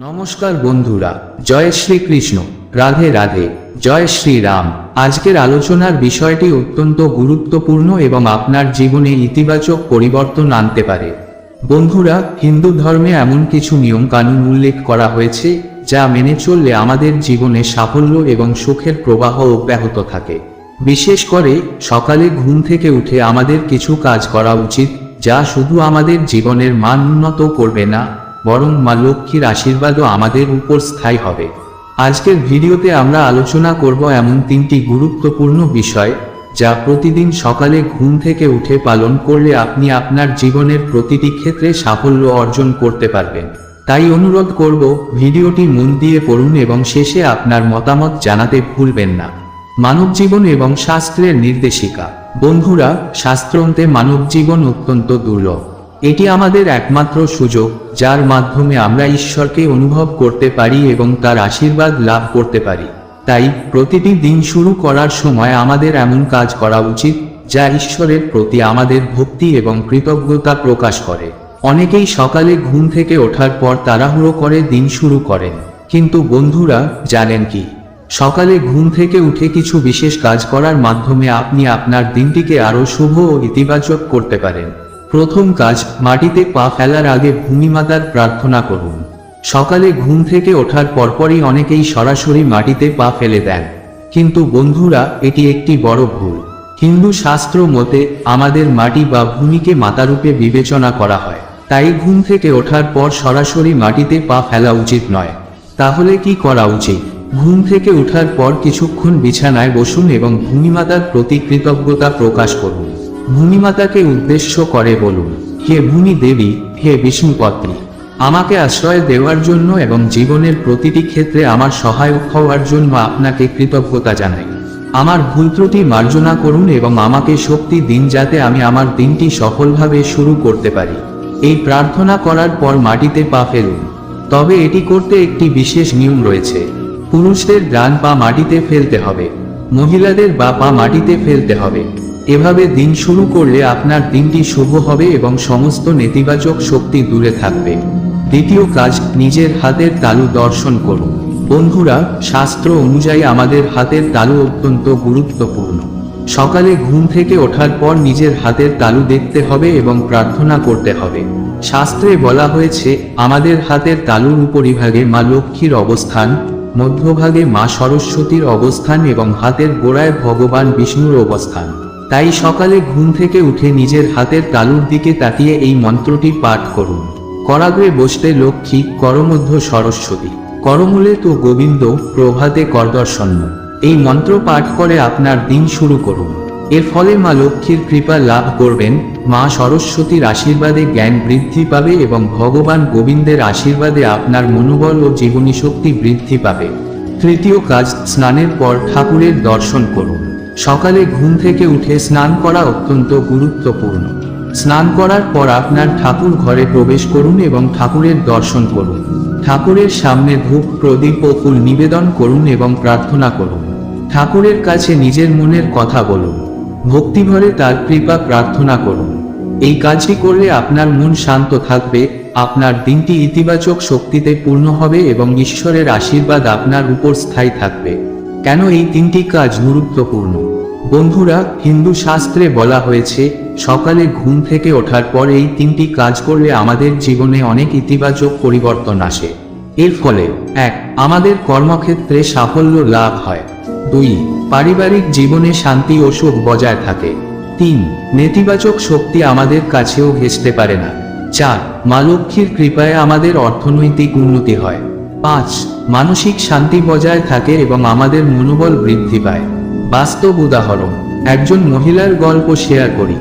নমস্কার বন্ধুরা, জয় শ্রীকৃষ্ণ, রাধে রাধে, জয় শ্রীরাম। আজকের আলোচনার বিষয়টি অত্যন্ত গুরুত্বপূর্ণ এবং আপনার জীবনে ইতিবাচক পরিবর্তন আনতে পারে। বন্ধুরা, হিন্দু ধর্মে এমন কিছু নিয়ম কানুন উল্লেখ করা হয়েছে, যা মেনে চললে আমাদের জীবনে সাফল্য এবং সুখের প্রবাহ অব্যাহত থাকে। বিশেষ করে, সকালে ঘুম থেকে উঠে আমাদের কিছু কাজ করা উচিত, যা শুধু আমাদের জীবনের মান উন্নত করবে না বরং মা লক্ষ্মীর আশীর্বাদও আমাদের উপর স্থায়ী হবে। আজকের ভিডিওতে আমরা আলোচনা করব এমন তিনটি গুরুত্বপূর্ণ বিষয় যা প্রতিদিন সকালে ঘুম থেকে উঠে পালন করলে আপনি আপনার জীবনের প্রতিটি ক্ষেত্রে সাফল্য অর্জন করতে পারবেন। তাই অনুরোধ করব, ভিডিওটি মন দিয়ে পড়ুন এবং শেষে আপনার মতামত জানাতে ভুলবেন না। মানব জীবন এবং শাস্ত্রের নির্দেশিকা। বন্ধুরা, শাস্ত্রন্তে মানব জীবন অত্যন্ত দুর্লভ। এটি আমাদের একমাত্র সুযোগ, যার মাধ্যমে আমরা ঈশ্বরকে অনুভব করতে পারি এবং তার আশীর্বাদ লাভ করতে পারি। তাই, প্রতিটি দিন শুরু করার সময় আমাদের এমন কাজ করা উচিত, যা ঈশ্বরের প্রতি আমাদের ভক্তি এবং কৃতজ্ঞতা প্রকাশ করে। অনেকেই সকালে ঘুম থেকে ওঠার পর তাড়াহুড়ো করে দিন শুরু করেন। কিন্তু বন্ধুরা, জানেন কি? সকালে ঘুম থেকে উঠে কিছু বিশেষ কাজ করার মাধ্যমে আপনি আপনার দিনটিকে আরও শুভ ও ইতিবাচক করতে পারেন। প্রথম কাজ, মাটিতে পা ফেলার আগে ভূমিমাতার প্রার্থনা করুন। সকালে ঘুম থেকে ওঠার পরপরই অনেকেই সরাসরি মাটিতে পা ফেলে দেন। কিন্তু বন্ধুরা, এটি একটি বড় ভুল। হিন্দু শাস্ত্র মতে, আমাদের মাটি বা ভূমিকে মাতারূপে বিবেচনা করা হয়। তাই ঘুম থেকে ওঠার পর সরাসরি মাটিতে পা ফেলা উচিত নয়। তাহলে কি করা উচিত? ঘুম থেকে ওঠার পর কিছুক্ষণ বিছানায় বসুন এবং ভূমিমাতার প্রতি কৃতজ্ঞতা প্রকাশ করুন। ভূমিমাতাকে উদ্দেশ্য করে বলুন, হে ভূমি দেবী, হে বিষ্ণুপত্নী, আমাকে আশ্রয় দেওয়ার জন্য এবং জীবনের প্রতিটি ক্ষেত্রে আমার সহায়ক হওয়ার জন্য আপনাকে কৃতজ্ঞতা জানাই। আমার ভুল ত্রুটি মার্জনা করুন এবং আমাকে শক্তি দিন যাতে আমি আমার দিনটি সফলভাবে শুরু করতে পারি। এই প্রার্থনা করার পর মাটিতে পা ফেলুন। তবে এটি করতে একটি বিশেষ নিয়ম রয়েছে। পুরুষদের ডান পা মাটিতে ফেলতে হবে, মহিলাদের বা পা মাটিতে ফেলতে হবে। এভাবে দিন শুরু করলে আপনার দিনটি শুভ হবে এবং সমস্ত নেতিবাচক শক্তি দূরে থাকবে। দ্বিতীয় কাজ, নিজের হাতের তালু দর্শন করুন। বন্ধুরা, শাস্ত্র অনুযায়ী আমাদের হাতের তালু অত্যন্ত গুরুত্বপূর্ণ। সকালে ঘুম থেকে ওঠার পর নিজের হাতের তালু দেখতে হবে এবং প্রার্থনা করতে হবে। শাস্ত্রে বলা হয়েছে, আমাদের হাতের তালুর উপরিভাগে মা লক্ষ্মীর অবস্থান, মধ্যভাগে মা সরস্বতীর অবস্থান এবং হাতের গোড়ায় ভগবান বিষ্ণুর অবস্থান। তাই সকালে ঘুম থেকে উঠে নিজের হাতের তালুর দিকে তাকিয়ে এই মন্ত্রটি পাঠ করুন। করাগ্রে বসতে লক্ষ্মী, করমধ্য সরস্বতী। করমূলে তো গোবিন্দ, প্রভাতে করদর্শন্য। এই মন্ত্র পাঠ করে আপনার দিন শুরু করুন। এর ফলে মা লক্ষ্মীর কৃপা লাভ করবেন, মা সরস্বতীর আশীর্বাদে জ্ঞান বৃদ্ধি পাবে এবং ভগবান গোবিন্দের আশীর্বাদে আপনার মনোবল ও জীবনী শক্তি বৃদ্ধি পাবে। তৃতীয় কাজ, স্নানের পর ঠাকুরের দর্শন করুন। সকালে ঘুম থেকে উঠে স্নান করা অত্যন্ত গুরুত্বপূর্ণ। স্নান করার পর আপনার ঠাকুর ঘরে প্রবেশ করুন এবং ঠাকুরের দর্শন করুন। ঠাকুরের সামনে ধূপ, প্রদীপ ও ফুল নিবেদন করুন এবং প্রার্থনা করুন। ঠাকুরের কাছে নিজের মনের কথা বলুন। ভক্তিভরে তার কৃপা প্রার্থনা করুন। এই কাজটি করলে আপনার মন শান্ত থাকবে, আপনার দিনটি ইতিবাচক শক্তিতে পূর্ণ হবে এবং ঈশ্বরের আশীর্বাদ আপনার উপর স্থায়ী থাকবে। কেন এই তিনটি কাজ গুরুত্বপূর্ণ? বন্ধুরা, হিন্দু শাস্ত্রে বলা হয়েছে, সকালে ঘুম থেকে ওঠার পর এই তিনটি কাজ করলে আমাদের জীবনে অনেক ইতিবাচক পরিবর্তন আসে। এর ফলে, এক, আমাদের কর্মক্ষেত্রে সাফল্য লাভ হয়। দুই, পারিবারিক জীবনে শান্তি ও সুখ বজায় থাকে। তিন, নেতিবাচক শক্তি আমাদের কাছেও ঘেঁষতে পারে না। চার, মা লক্ষ্মীর কৃপায় আমাদের অর্থনৈতিক উন্নতি হয়। পাঁচ, মানসিক শান্তি বজায় থাকে এবং আমাদের মনোবল বৃদ্ধি পায়। বাস্তব উদাহরণ, একজন মহিলার গল্প শেয়ার করি।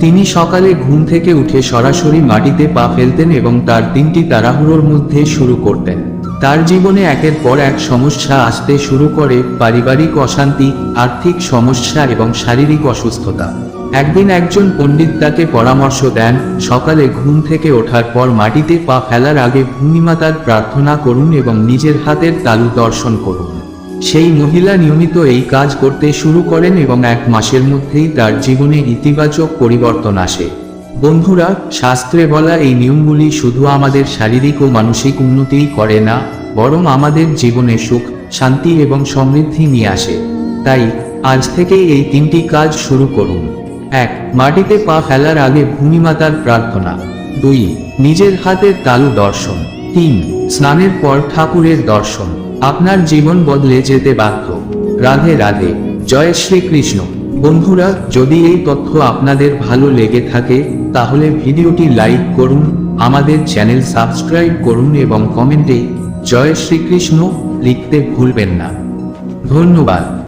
তিনি সকালে ঘুম থেকে উঠে সরাসরি মাটিতে পা ফেলতেন এবং তার দিনটি তাড়াহুড়োর মধ্যে শুরু করতেন। তার জীবনে একের পর এক সমস্যা আসতে শুরু করে পারিবারিক অশান্তি, আর্থিক সমস্যা এবং শারীরিক অসুস্থতা। একদিন একজন পণ্ডিত তাকে পরামর্শ দেন, সকালে ঘুম থেকে ওঠার পর মাটিতে পা ফেলার আগে ভূমিমাতার প্রার্থনা করুন এবং নিজের হাতের তালু দর্শন করুন। সেই মহিলা নিয়মিত এই কাজ করতে শুরু করেন এবং এক মাসের মধ্যেই তার জীবনে ইতিবাচক পরিবর্তন আসে। বন্ধুরা, শাস্ত্রে বলা এই নিয়মগুলি শুধু আমাদের শারীরিক ও মানসিক উন্নতিই করে না, বরং আমাদের জীবনে সুখ, শান্তি এবং সমৃদ্ধি নিয়ে আসে। তাই আজ থেকে এই তিনটি কাজ শুরু করুন। এক, মাটিতে পা ফেলার আগে ভূমিমাতার প্রার্থনা। দুই, নিজের হাতের তালু দর্শন। তিন, স্নানের পর ঠাকুরের দর্শন। আপনার জীবন বদলে যেতে বাধ্য। রাধে রাধে, জয় শ্রীকৃষ্ণ। বন্ধুরা, যদি এই তথ্য আপনাদের ভালো লেগে থাকে, তাহলে ভিডিওটি লাইক করুন, আমাদের চ্যানেল সাবস্ক্রাইব করুন এবং কমেন্টে জয় শ্রীকৃষ্ণ লিখতে ভুলবেন না। ধন্যবাদ।